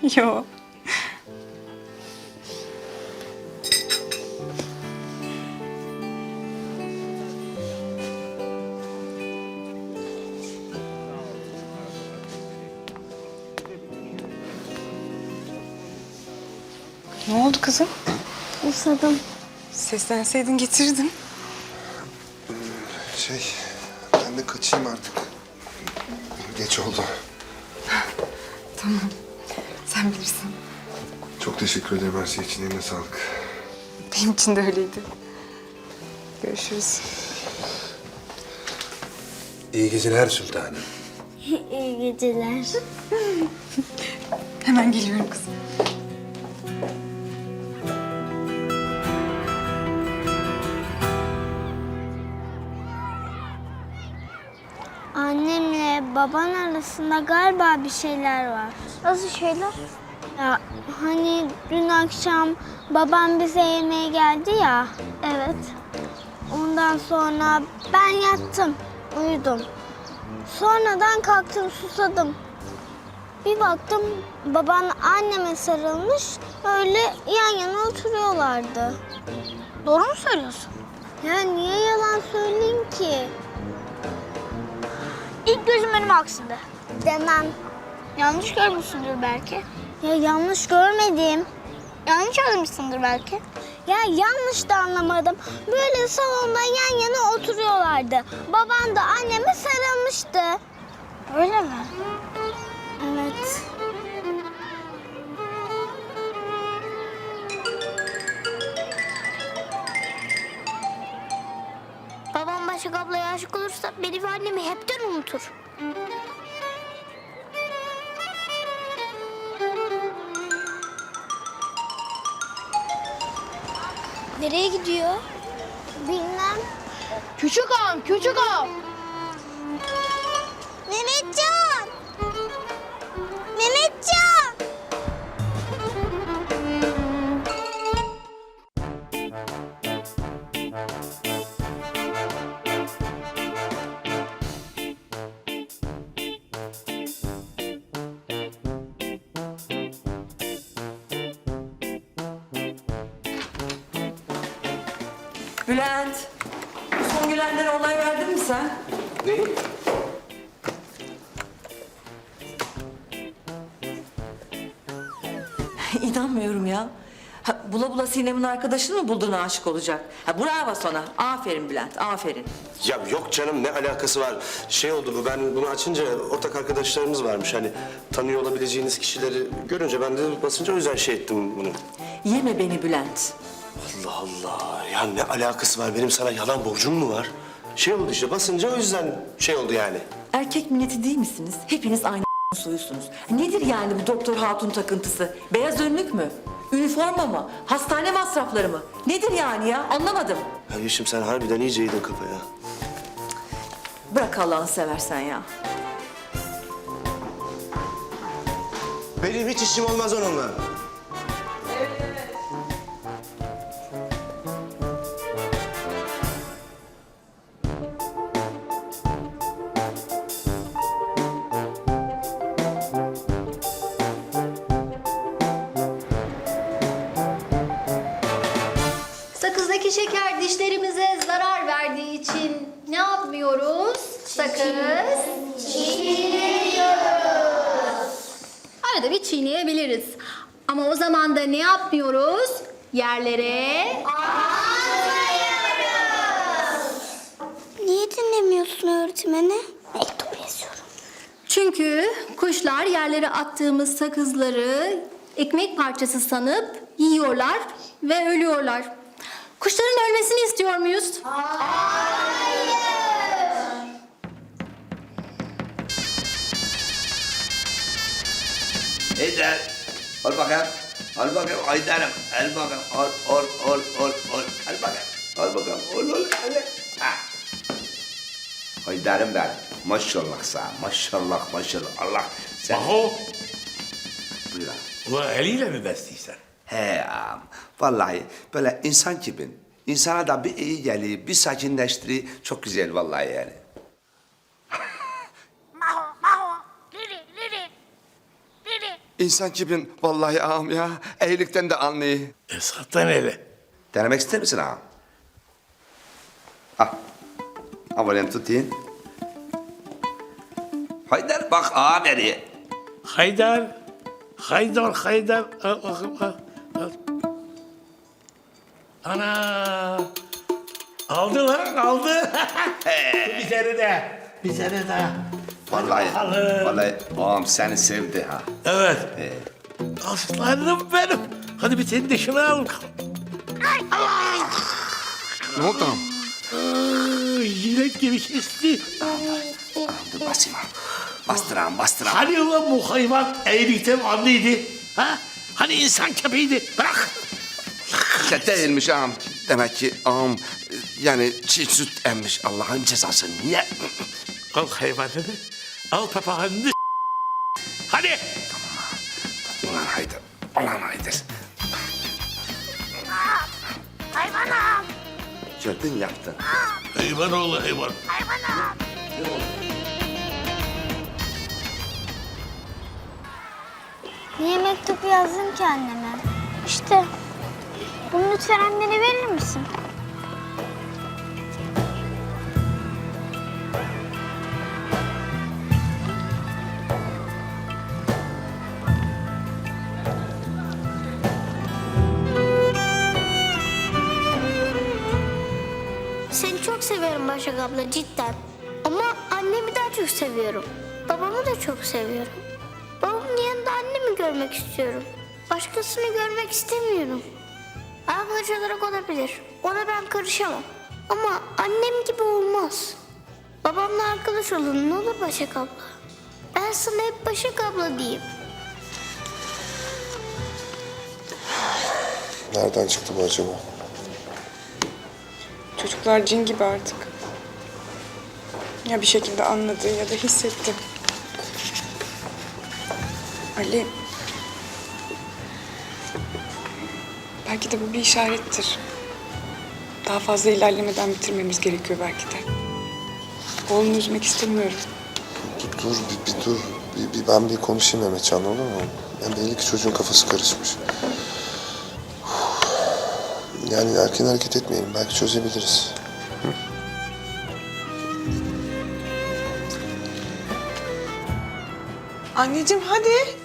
Yo. Ne oldu kızım? Usadım. Seslenseydin getirirdim. Şey, ben de kaçayım artık. Geç oldu. Tamam. Sen bilirsin. Çok teşekkür ederim her şey için. Eline sağlık. Benim için de öyleydi. Görüşürüz. İyi geceler sultanım. İyi geceler. Hemen geliyorum kızım. Baban arasında galiba bir şeyler var. Nasıl şeyler? Ya hani dün akşam babam bize yemeğe geldi ya. Evet. Ondan sonra ben yattım, uyudum. Sonradan kalktım, susadım. Bir baktım baban anneme sarılmış, öyle yan yana oturuyorlardı. Doğru mu söylüyorsun? Ya niye yalan söyleyeyim ki? İlk gözüm önüme aksındı. Demem. Yanlış görmüşsündür belki. Ya yanlış görmedim. Yanlış anlamışsındır belki. Ya yanlış da anlamadım. Böyle salonda yan yana oturuyorlardı. Babam da anneme sarılmıştı. Öyle mi? Olursa beni ve annemi hepten unutur. Nereye gidiyor? Bilmem. Küçük ağam, küçük ağam. Bülent, son gelenlere olay verdin mi sen? Neyi? İnanmıyorum ya. Ha, bula bula Sinem'in arkadaşını mı buldun aşık olacak? Ha, bravo sana. Aferin Bülent, aferin. Ya yok canım ne alakası var? Şey oldu bu ben bunu açınca ortak arkadaşlarımız varmış. Hani tanıyor olabileceğiniz kişileri görünce ben de basınca o yüzden şey ettim bunu. Yeme beni Bülent. Allah Allah ya ne alakası var? Benim sana yalan borcum mu var? Şey oldu işte basınca o yüzden şey oldu yani. Erkek milleti değil misiniz? Hepiniz aynı soyusunuz. Nedir yani bu doktor hatun takıntısı? Beyaz önlük mü? Üniforma mı? Hastane masrafları mı? Nedir yani ya? Anlamadım. Ya Yeşim sen harbiden iyice yedin kafaya. Bırak Allah'ını seversen ya. Benim hiç işim olmaz onunla. Dişlerimize zarar verdiği için ne yapmıyoruz? Sakız çiğniyoruz. Arada bir çiğneyebiliriz. Ama o zaman da ne yapmıyoruz? Yerlere Niye dinlemiyorsun öğretmeni? Mektup yazıyorum. Çünkü kuşlar yerlere attığımız sakızları ekmek parçası sanıp yiyorlar ve ölüyorlar. Kuşların istiyor muyuz? Haydar. Al bakayım. Al bakayım Haydar'ım. Al bakayım. Al, al, al, al, al. Al bakayım. Al bakayım. Al, al, al. Ha. Haydar'ım ben. Maşallah sana. Maşallah, maşallah. Allah sen... Aho, Buyur abi. ulan eliyle mi besliysen? He ağam. Vallahi böyle insan gibi. İnsana da bir iyi geliyor, bir sakinleştiriyor. Çok güzel vallahi yani. Maho, maho, liri, liri, liri. İnsan kibrin vallahi ağam ya. Eğilikten de anlıyor. Esat'tan öyle. Denemek ister misin ağam? Al. Al böyle tutayım. Haydar bak ağam eriyor. Haydar. Haydar, Haydar. Al bakayım, al. al. Ana. Aldı lan, aldı. bir tane de. Bir tane daha. Vallahi, Bakalım. vallahi ağam seni sevdi ha. Evet. Aslanım benim. Hadi bir tane de şunu al. Ne oldu ağam? Ay, Jilet gibi kesti. Dur basayım ağam. Bastır ağam, bastır ağam. Hani ulan bu hayvan eğilikten anlıydı? Ha? Hani insan köpeğiydi? Bırak. Ya değilmiş ağam. Demek ki ağam yani çiğ süt emmiş Allah'ın cezası. Niye? Al hayvanını. Al papağanını. Hadi. Ulan Haydar. Ulan Haydar. Hayvanım. Gördün yaptın. Hayvan oğlu hayvan. Niye mektup yazdın ki anneme? İşte. Bunu lütfen annene verir misin? Seni çok seviyorum Başak abla cidden. Ama annemi daha çok seviyorum. Babamı da çok seviyorum. Babamın yanında annemi görmek istiyorum. Başkasını görmek istemiyorum. Arkadaş olarak olabilir. Ona ben karışamam. Ama annem gibi olmaz. Babamla arkadaş olun ne olur Başak abla. Ben sana hep Başak abla diyeyim. Nereden çıktı bu acaba? Çocuklar cin gibi artık. Ya bir şekilde anladı ya da hissetti. Ali. Belki de bu bir işarettir. Daha fazla ilerlemeden bitirmemiz gerekiyor belki de. Oğlunu üzmek istemiyorum. Dur, dur bir, bir dur. Bir, bir ben bir konuşayım Mehmetcan olur mu? Yani belli ki çocuğun kafası karışmış. Yani erken hareket etmeyelim. Belki çözebiliriz. Anneciğim hadi.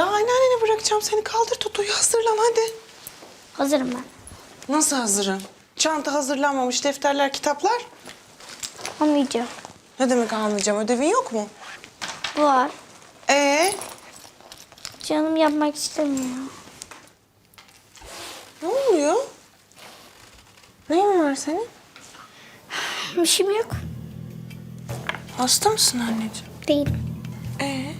Daha anneannene bırakacağım seni. Kaldır Toto'yu hazırlan hadi. Hazırım ben. Nasıl hazırım? Çanta hazırlanmamış, defterler, kitaplar. Almayacağım. Ne demek almayacağım? Ödevin yok mu? Var. Ee, Canım yapmak istemiyor. ne oluyor? Neyin var senin? Bir şeyim yok. Hasta mısın anneciğim? Değil. Ee?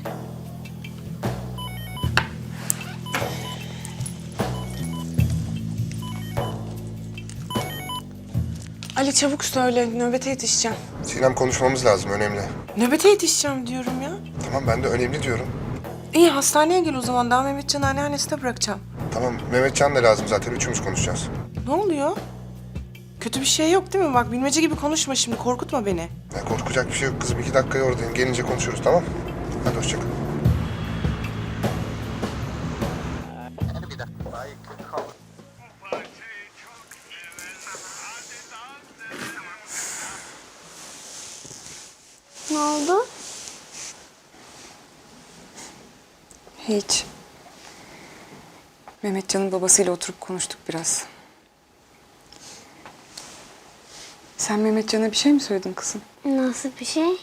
Ali çabuk söyle, nöbete yetişeceğim. Sinem konuşmamız lazım. Önemli. Nöbete yetişeceğim diyorum ya. Tamam ben de önemli diyorum. İyi hastaneye gel o zaman. Daha Mehmetcan'ı anneannesine bırakacağım. Tamam Mehmetcan da lazım zaten. Üçümüz konuşacağız. Ne oluyor? Kötü bir şey yok değil mi? Bak bilmece gibi konuşma şimdi. Korkutma beni. Ya korkacak bir şey yok kızım. İki dakikaya oradayım. Gelince konuşuruz tamam Hadi hoşça Mehmetcan'ın babasıyla oturup konuştuk biraz. Sen Mehmetcan'a bir şey mi söyledin kızım? Nasıl bir şey?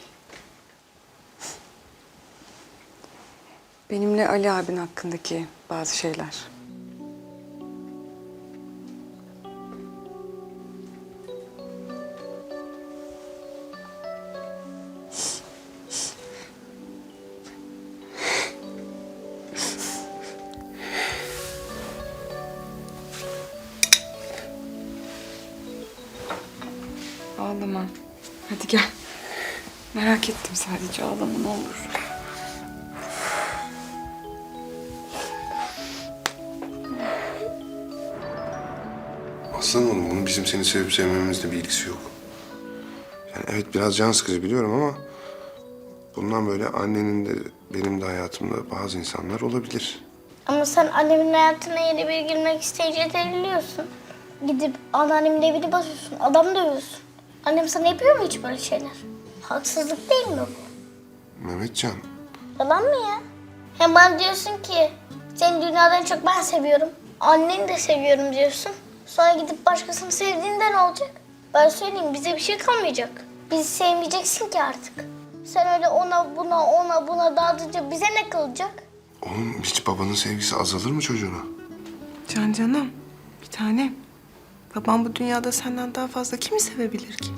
Benimle Ali abin hakkındaki bazı şeyler. Merak ettim sadece ağlama ne olur. Aslanım oğlum bunun bizim seni sevip sevmememizle bir ilgisi yok. Yani evet biraz can sıkıcı biliyorum ama... bundan böyle annenin de benim de hayatımda bazı insanlar olabilir. Ama sen annemin hayatına yeni bir girmek isteyince deliriyorsun. Gidip anneannemin evini basıyorsun, adam dövüyorsun. Annem sana yapıyor mu hiç böyle şeyler? Haksızlık değil mi bu? Mehmetcan, Yalan mı ya? Hem bana diyorsun ki seni dünyadan çok ben seviyorum. Anneni de seviyorum diyorsun. Sonra gidip başkasını sevdiğinde ne olacak? Ben söyleyeyim bize bir şey kalmayacak. Bizi sevmeyeceksin ki artık. Sen öyle ona buna ona buna dağıtıcı bize ne kalacak? oğlum hiç babanın sevgisi azalır mı çocuğuna? Can canım, bir tanem. Babam bu dünyada senden daha fazla kimi sevebilir ki?